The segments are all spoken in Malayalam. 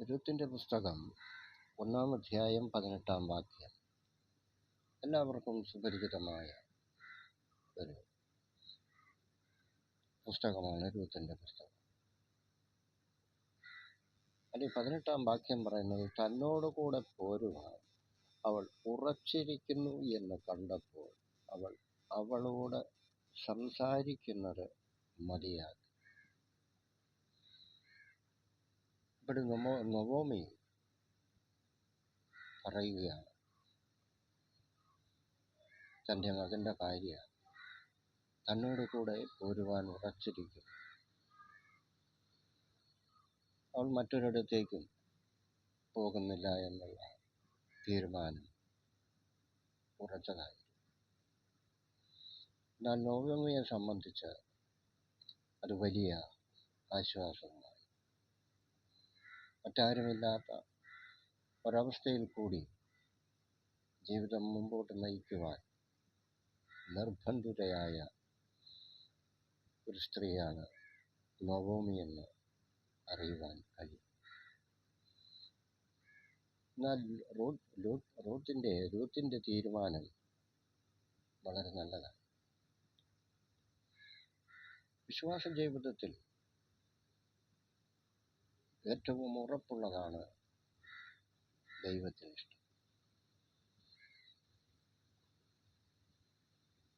രൂത്തിന്റെ പുസ്തകം ഒന്നാം അധ്യായം പതിനെട്ടാം വാക്യം. എല്ലാവർക്കും സുപരിചിതമായ ഒരു പുസ്തകമാണ് ഇരുപത്തിന്റെ പുസ്തകം. അതിൽ പതിനെട്ടാം വാക്യം പറയുന്നത് തന്നോട് കൂടെ പോരുവാൻ അവൾ ഉറച്ചിരിക്കുന്നു എന്ന് കണ്ടപ്പോൾ അവൾ അവളോട് സംസാരിക്കുന്നത് മതിയാക്കി. ഇവിടെ നൊമോ നൊവോമി പറയുകയാണ്. തന്റെ മകന്റെ ഭാര്യ തന്നോട് കൂടെ പോരുവാൻ ഉറച്ചിരിക്കുന്നു. അവൾ മറ്റൊരിടത്തേക്കും പോകുന്നില്ല എന്നുള്ള തീരുമാനം ഉറച്ചതായി എന്നാൽ നവമിയെ സംബന്ധിച്ച് അത് വലിയ ആശ്വാസമായി മറ്റാരുമില്ലാത്ത ഒരവസ്ഥയിൽ കൂടി ജീവിതം മുമ്പോട്ട് നയിക്കുവാൻ നിർബന്ധിതയായ ഒരു സ്ത്രീയാണ് നവോമി എന്ന് അറിയുവാൻ കഴിയും. എന്നാൽ റൂത്തിന്റെ റൂത്തിന്റെ തീരുമാനം വളരെ നല്ലതാണ്. വിശ്വാസ ജീവിതത്തിൽ ഏറ്റവും ഉറപ്പുള്ളതാണ് ദൈവത്തിന് ഇഷ്ടം.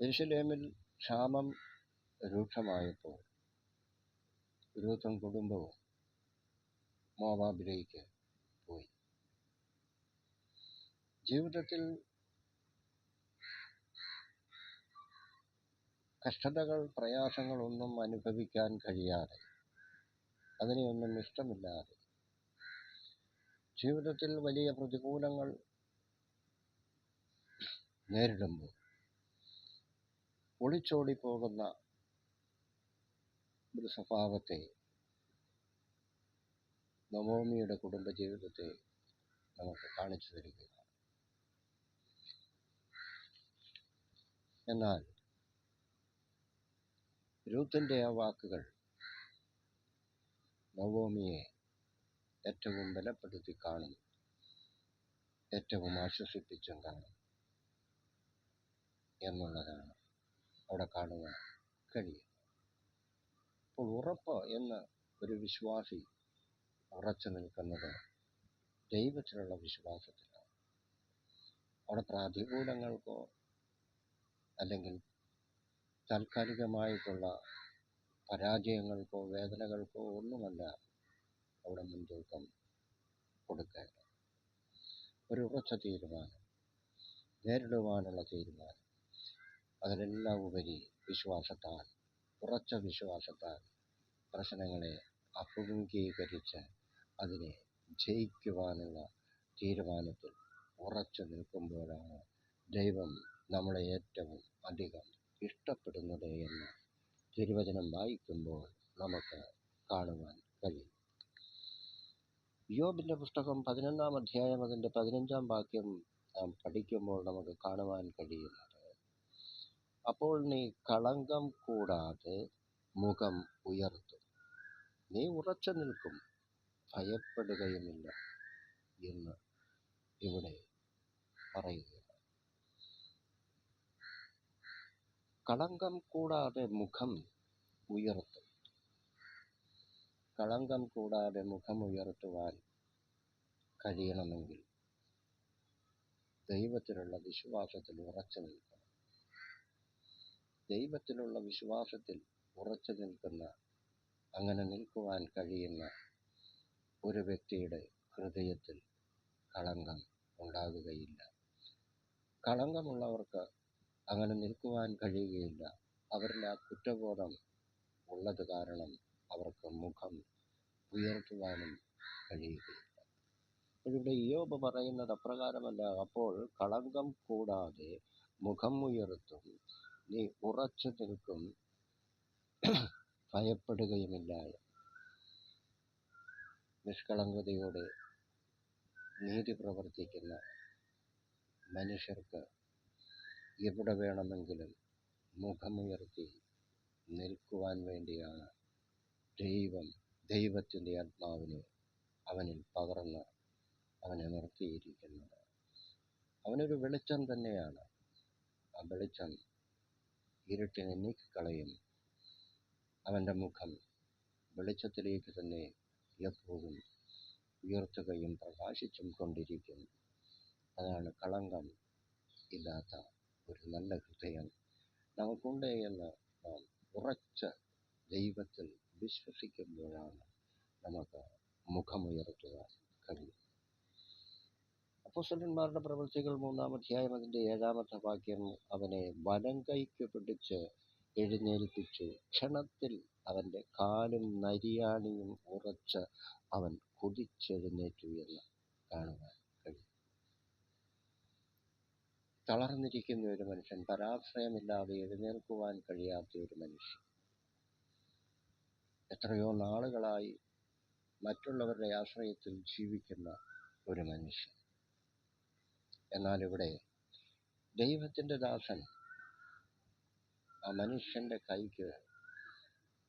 യെരുശലേമിൽ ക്ഷാമം രൂക്ഷമായപ്പോൾ രൂത്തും കുടുംബവും മോവാബിലേക്ക് പോയി. ജീവിതത്തിൽ കഷ്ടതകൾ പ്രയാസങ്ങളൊന്നും അനുഭവിക്കാൻ കഴിയാതെ അതിനെയൊന്നും ഇഷ്ടമില്ലാതെ. ജീവിതത്തിൽ വലിയ പ്രതികൂലങ്ങൾ നേരിടുമ്പോൾ ഒളിച്ചോടി പോകുന്ന ഒരു സ്വഭാവത്തെ നവോമിയുടെ കുടുംബജീവിതത്തെ നമുക്ക് കാണിച്ചു തരികയാണ്. എന്നാൽ രൂത്തിന്റെ ആ വാക്കുകൾ നവോമിയെ ഏറ്റവും ബലപ്പെടുത്തി കാണുന്നു ഏറ്റവും ആശ്വസിപ്പിച്ചും കാണും എന്നുള്ളതാണ് അവിടെ കാണുവാൻ കഴിയും അപ്പോൾ ഉറപ്പ് എന്ന് ഒരു വിശ്വാസി ഉറച്ചു നിൽക്കുന്നത് ദൈവത്തിലുള്ള വിശ്വാസത്തിലാണ്. അവിടെ പ്രതികൂലങ്ങൾക്കോ അല്ലെങ്കിൽ താൽക്കാലികമായിട്ടുള്ള പരാജയങ്ങൾക്കോ വേദനകൾക്കോ ഒന്നുമല്ല അവിടെ മുൻതൂക്കം കൊടുക്കേണ്ടത്. ഒരു ഉറച്ച തീരുമാനം നേരിടുവാനുള്ള തീരുമാനം. അതിലെല്ലാം ഉപരി വിശ്വാസത്താൽ ഉറച്ച വിശ്വാസത്താൽ പ്രശ്നങ്ങളെ അഭിമുഖീകരിച്ച് അതിനെ ജയിക്കുവാനുള്ള തീരുമാനത്തിൽ ഉറച്ചു നിൽക്കുമ്പോഴാണ് ദൈവം നമ്മളെ ഏറ്റവും അധികം ഇഷ്ടപ്പെടുന്നത് എന്ന് തിരുവചനം വായിക്കുമ്പോൾ നമുക്ക് കാണുവാൻ കഴിയും. യോബിന്റെ പുസ്തകം പതിനൊന്നാം അധ്യായം അതിന്റെ പതിനഞ്ചാം വാക്യം നാം പഠിക്കുമ്പോൾ നമുക്ക് കാണുവാൻ കഴിയുന്നത് അപ്പോൾ നീ കളങ്കം കൂടാതെ മുഖം ഉയർത്തും. നീ ഉറച്ചു നിൽക്കും. ഭയപ്പെടുകയുമില്ല എന്ന് ഇവിടെ പറയുകയാണ്. കളങ്കം കൂടാതെ മുഖം ഉയർത്തും. കളങ്കം കൂടാതെ മുഖം ഉയർത്തുവാൻ കഴിയണമെങ്കിൽ ദൈവത്തിലുള്ള വിശ്വാസത്തിൽ ഉറച്ചു നിൽക്കണം. ദൈവത്തിലുള്ള വിശ്വാസത്തിൽ ഉറച്ചു നിൽക്കുന്ന അങ്ങനെ നിൽക്കുവാൻ കഴിയുന്ന ഒരു വ്യക്തിയുടെ ഹൃദയത്തിൽ കളങ്കം ഉണ്ടാകുകയില്ല. കളങ്കമുള്ളവർക്ക് അങ്ങനെ നിൽക്കുവാൻ കഴിയുകയില്ല. അവരിൽ ആ കുറ്റബോധം ഉള്ളത് കാരണം അവർക്ക് മുഖം ഉയർത്തുവാനും കഴിയുകയില്ല. ഇവിടെ ഇയോബ് പറയുന്നത് അപ്രകാരമല്ല. അപ്പോൾ കളങ്കം കൂടാതെ മുഖം ഉയർത്തും. നീ ഉറച്ചു നിൽക്കും. ഭയപ്പെടുകയുമില്ല. നിഷ്കളങ്കതയോടെ നീതി പ്രവർത്തിക്കുന്ന മനുഷ്യർക്ക് എവിടെ വേണമെങ്കിലും മുഖമുയർത്തി നിൽക്കുവാൻ വേണ്ടിയാണ് ദൈവം ദൈവത്തിന്റെ ആത്മാവിനെ അവനിൽ പകർന്ന് അവനെ നിർത്തിയിരിക്കുന്നത്. അവനൊരു വെളിച്ചം തന്നെയാണ്. ആ വെളിച്ചം ഇരുട്ടിനെ നീക്കിക്കളയും. അവന്റെ മുഖം വെളിച്ചത്തിലേക്ക് തന്നെ എപ്പോഴും ഉയർത്തുകയും പ്രകാശിച്ചും കൊണ്ടിരിക്കും. അതാണ് കളങ്കം ഇല്ലാത്ത ഒരു നല്ല ഹൃദയം നമുക്കുണ്ട് എന്ന് നാം ഉറച്ച ദൈവത്തിൽ വിശ്വസിക്കുമ്പോഴാണ് നമുക്ക് മുഖമുയർത്തുവാൻ കഴിയും അപ്പോസ്തലന്മാരുടെ പ്രവൃത്തികൾ മൂന്നാം അധ്യായം അതിന്റെ ഏഴാമത്തെ വാക്യം അവനെ വലം കൈക്ക് പിടിച്ച് എഴുന്നേൽപ്പിച്ചു. ക്ഷണത്തിൽ അവന്റെ കാലും നരിയാണിയും ഉറച്ച് അവൻ കുതിച്ചെഴുന്നേറ്റു എന്ന് കാണുവാൻ കഴിയും തളർന്നിരിക്കുന്ന ഒരു മനുഷ്യൻ പരാശ്രയമില്ലാതെ എഴുന്നേൽക്കുവാൻ കഴിയാത്ത ഒരു മനുഷ്യൻ. എത്രയോ നാളുകളായി മറ്റുള്ളവരുടെ ആശ്രയത്തിൽ ജീവിക്കുന്ന ഒരു മനുഷ്യൻ. എന്നാൽ ഇവിടെ ദൈവത്തിന്റെ ദാസൻ ആ മനുഷ്യന്റെ കൈക്ക്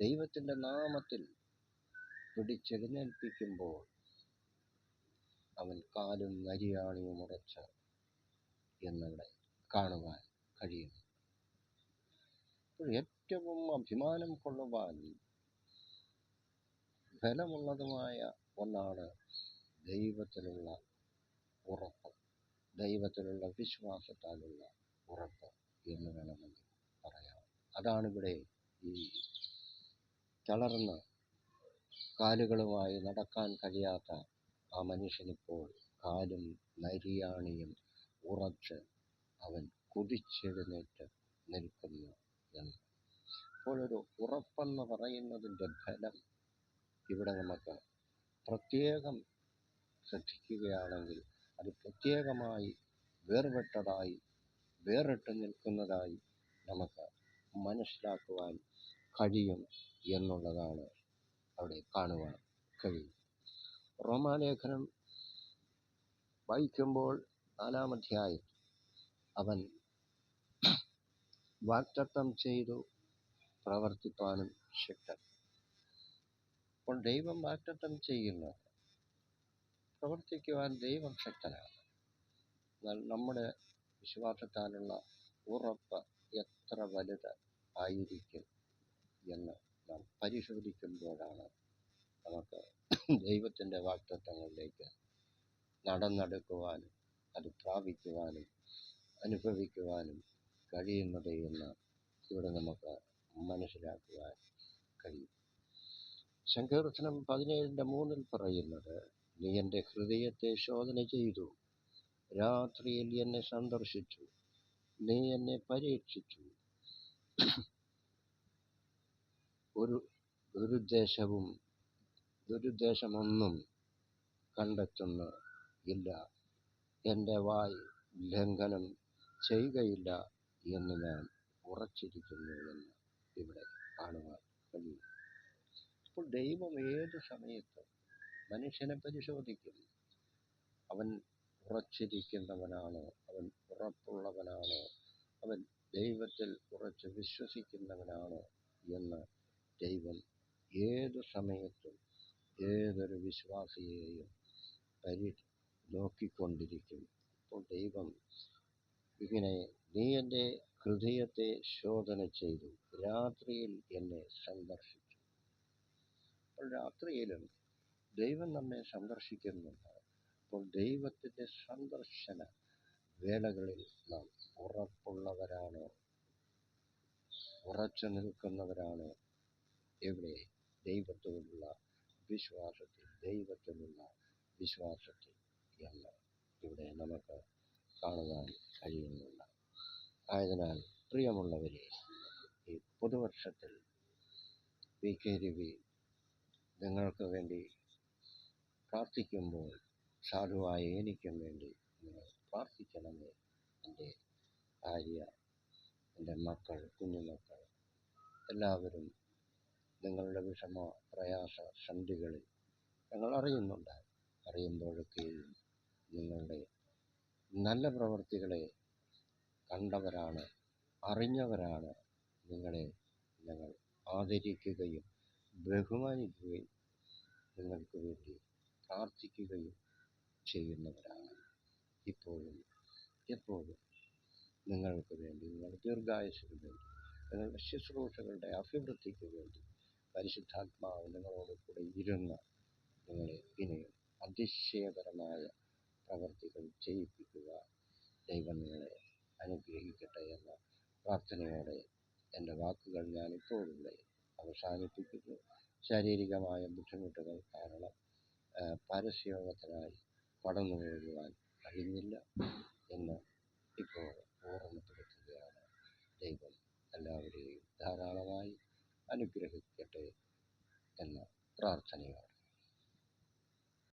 ദൈവത്തിന്റെ നാമത്തിൽ പിടിച്ചെഴുന്നേൽപ്പിക്കുമ്പോൾ അവൻ കാലും നരിയാണിയും ഉറച്ച് എന്നിവിടെ കാണുവാൻ കഴിയും. ഏറ്റവും അഭിമാനം കൊള്ളുവാൻ ബലമുള്ളതുമായ ഒന്നാണ് ദൈവത്തിലുള്ള ഉറപ്പ്. ദൈവത്തിലുള്ള വിശ്വാസത്താലുള്ള ഉറപ്പ് എന്ന് വേണമെങ്കിൽ പറയാം. അതാണ് ഇവിടെ ഈ തളർന്ന് കാലുകളുമായി നടക്കാൻ കഴിയാത്ത ആ മനുഷ്യനിപ്പോൾ കാലും നരിയാണിയും ഉറച്ച് അവൻ കുതിച്ചെഴുന്നേറ്റ് നിൽക്കുന്നു എന്ന്. അപ്പോൾ ഒരു ഉറപ്പെന്ന് പറയുന്നതിന്റെ ഫലം ഇവിടെ നമുക്ക് പ്രത്യേകം ശ്രദ്ധിക്കുകയാണെങ്കിൽ അത് പ്രത്യേകമായി വേർപെട്ടതായി വേറിട്ട് നിൽക്കുന്നതായി നമുക്ക് മനസ്സിലാക്കുവാൻ കഴിയും എന്നുള്ളതാണ് അവിടെ കാണുവാൻ കഴിയും. റോമാലേഖനം വായിക്കുമ്പോൾ നാലാം അധ്യായം. അവൻ വാക്തത്വം ചെയ്തു പ്രവർത്തിപ്പാനും ശക്തൻ. അപ്പോൾ ദൈവം വാക്തത്വം ചെയ്യുന്നു. പ്രവർത്തിക്കുവാൻ ദൈവം ശക്തനാണ്. എന്നാൽ നമ്മുടെ വിശ്വാസത്താലുള്ള ഉറപ്പ് എത്ര വലുത് ആയിരിക്കും എന്ന് നാം പരിശോധിക്കുമ്പോഴാണ് നമുക്ക് ദൈവത്തിന്റെ വാക്തത്വങ്ങളിലേക്ക് നടന്നെടുക്കുവാനും അത് പ്രാപിക്കുവാനും അനുഭവിക്കുവാനും കഴിയുന്നത് എന്ന് ഇവിടെ നമുക്ക് മനസ്സിലാക്കുവാൻ കഴിയും. സങ്കീർത്തനം പതിനേഴിന്റെ മൂന്നിൽ പറയുന്നത് നീ എന്റെ ഹൃദയത്തെ ശോധന ചെയ്തു രാത്രിയിൽ എന്നെ സന്ദർശിച്ചു നീ എന്നെ പരീക്ഷിച്ചു. ഒരു ദുരുദ്ദേശവും ദുരുദ്ദേശമൊന്നും കണ്ടെത്തുന്ന ഇല്ല എന്റെ വായ് ലംഘനം ചെയ്യുകയില്ല എന്ന് ഞാൻ ഉറച്ചിരിക്കുന്നു എന്ന് ഇവിടെ കാണുവാൻ കഴിയും. അപ്പോൾ ദൈവം ഏത് സമയത്തും മനുഷ്യനെ പരിശോധിക്കും. അവൻ ഉറച്ചിരിക്കുന്നവനാണോ? അവൻ ഉറപ്പുള്ളവനാണോ? അവൻ ദൈവത്തിൽ ഉറച്ച് വിശ്വസിക്കുന്നവനാണോ എന്ന് ദൈവം ഏത് സമയത്തും ഏതൊരു വിശ്വാസിയെയും പരി നോക്കിക്കൊണ്ടിരിക്കും അപ്പോൾ ദൈവം ഇങ്ങനെ നീ എന്റെ ഹൃദയത്തെ ശോധന ചെയ്തു. രാത്രിയിൽ എന്നെ സന്ദർശിച്ചു. അപ്പോൾ രാത്രിയിലും ദൈവം നമ്മെ സന്ദർശിക്കുന്നുണ്ട്. അപ്പോൾ ദൈവത്തിന്റെ സന്ദർശന വേളകളിൽ നാം ഉറപ്പുള്ളവരാണോ? ഉറച്ചു നിൽക്കുന്നവരാണോ? എവിടെ? ദൈവത്തോടുള്ള വിശ്വാസത്തിൽ ദൈവത്തിലുള്ള വിശ്വാസത്തിൽ. എന്ന് ഇവിടെ നമുക്ക് കാണുവാൻ കഴിയുന്നുണ്ട് ആയതിനാൽ പ്രിയമുള്ളവരെ ഈ പുതുവർഷത്തിൽ വി കെ രവി നിങ്ങൾക്ക് വേണ്ടി പ്രാർത്ഥിക്കുമ്പോൾ സാധുവായ എനിക്കും വേണ്ടി നിങ്ങൾ പ്രാർത്ഥിക്കണമേ. എന്റെ ഭാര്യ എന്റെ മക്കൾ കുഞ്ഞുമക്കൾ എല്ലാവരും നിങ്ങളുടെ വിഷമ പ്രയാസ സന്ധികളിൽ ഞങ്ങൾ അറിയുന്നുണ്ട് അറിയുമ്പോഴൊക്കെയും നിങ്ങളുടെ നല്ല പ്രവർത്തികളെ കണ്ടവരാണ് അറിഞ്ഞവരാണ് നിങ്ങളെ ഞങ്ങൾ ആദരിക്കുകയും ബഹുമാനിക്കുകയും നിങ്ങൾക്ക് വേണ്ടി പ്രാർത്ഥിക്കുകയും ചെയ്യുന്നവരാണ്. ഇപ്പോഴും എപ്പോഴും നിങ്ങൾക്ക് വേണ്ടി നിങ്ങളുടെ ദീർഘായുസിന് വേണ്ടി നിങ്ങളുടെ ശുശ്രൂഷകളുടെ അഭിവൃദ്ധിക്ക് വേണ്ടി പരിശുദ്ധാത്മാവ് നിങ്ങളോട് കൂടെ ഇരുന്ന് നിങ്ങളെ ഇനിയും അതിശയകരമായ പ്രവർത്തികൾ ചെയ്യിപ്പിക്കുക ദൈവം നിങ്ങളെ അനുഗ്രഹിക്കട്ടെ എന്ന പ്രാർത്ഥനയോടെ എന്റെ വാക്കുകൾ ഞാനിപ്പോൾ ഇവിടെ അവസാനിപ്പിക്കുന്നു. ശാരീരികമായ ബുദ്ധിമുട്ടുകൾ കാരണം പരസ്യയോഗത്തിനായി കടന്നു പോകുവാൻ കഴിഞ്ഞില്ല എന്ന് ഇപ്പോൾ ഓർമ്മപ്പെടുത്തുകയാണ്. ദൈവം എല്ലാവരെയും ധാരാളമായി അനുഗ്രഹിക്കട്ടെ എന്ന പ്രാർത്ഥനയോടെ.